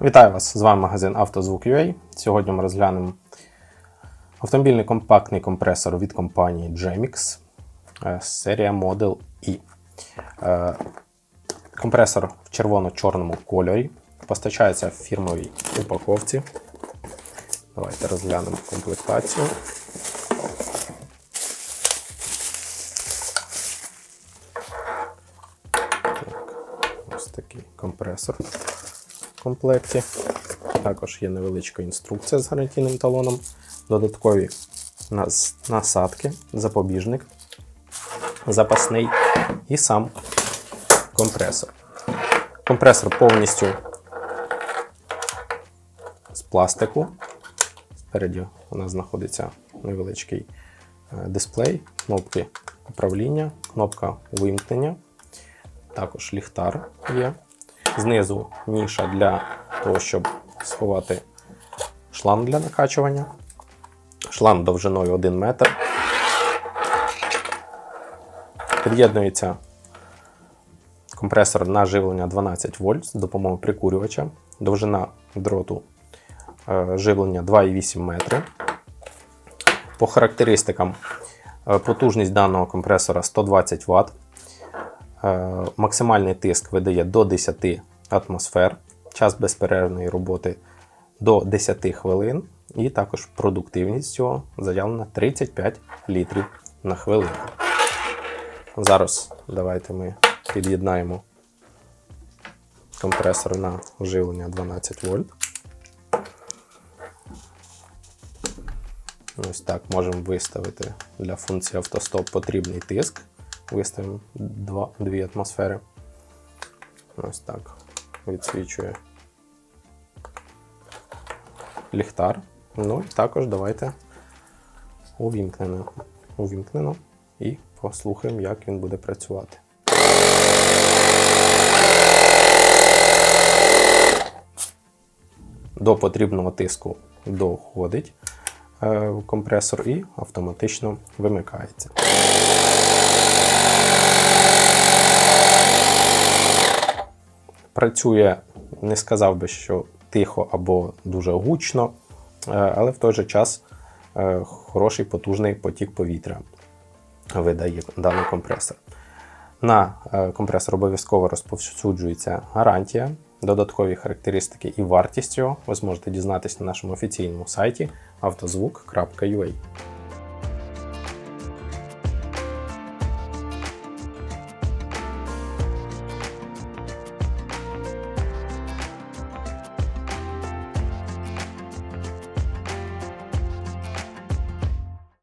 Вітаю вас! З вами магазин «Автозвук.UA». Сьогодні ми розглянемо автомобільний компактний компресор від компанії Gemix, е, серія Model E. Е, Компресор в червоно-чорному кольорі. Постачається в фірмовій упаковці. Давайте розглянемо комплектацію. Так, ось такий компресор комплекті. Також є невеличка інструкція з гарантійним талоном, додаткові насадки, запобіжник, запасний і сам компресор. Компресор повністю з пластику. Спереді у нас знаходиться невеличкий е, дисплей, кнопки управління, кнопка вимкнення, також ліхтар є. Знизу ніша для того, щоб сховати шланг для накачування. Шланг довжиною 1 метр. Під'єднується компресор на живлення 12 вольт з допомогою прикурювача. Довжина дроту е, живлення 2,8 метри. По характеристикам е, потужність даного компресора 120 Вт. Е, Максимальний тиск видає до 10 атмосфер, час безперервної роботи до 10 хвилин, і також продуктивність цього заявлена 35 літрів на хвилину. Зараз давайте ми під'єднаємо компресор на живлення 12 вольт. Ось так можемо виставити для функції автостоп потрібний тиск. Виставимо 2, 2 атмосфери. Ось так. Відсвічує ліхтар. Ну і також давайте увімкнено. Увімкнено і послухаємо, як він буде працювати. До потрібного тиску доходить компресор і автоматично вимикається. Працює, не сказав би, що тихо або дуже гучно, е, але в той же час е, хороший потужний потік повітря видає даний компресор. На е, компресор обов'язково розповсюджується гарантія, додаткові характеристики і вартість його ви зможете дізнатися на нашому офіційному сайті автозвук.ua.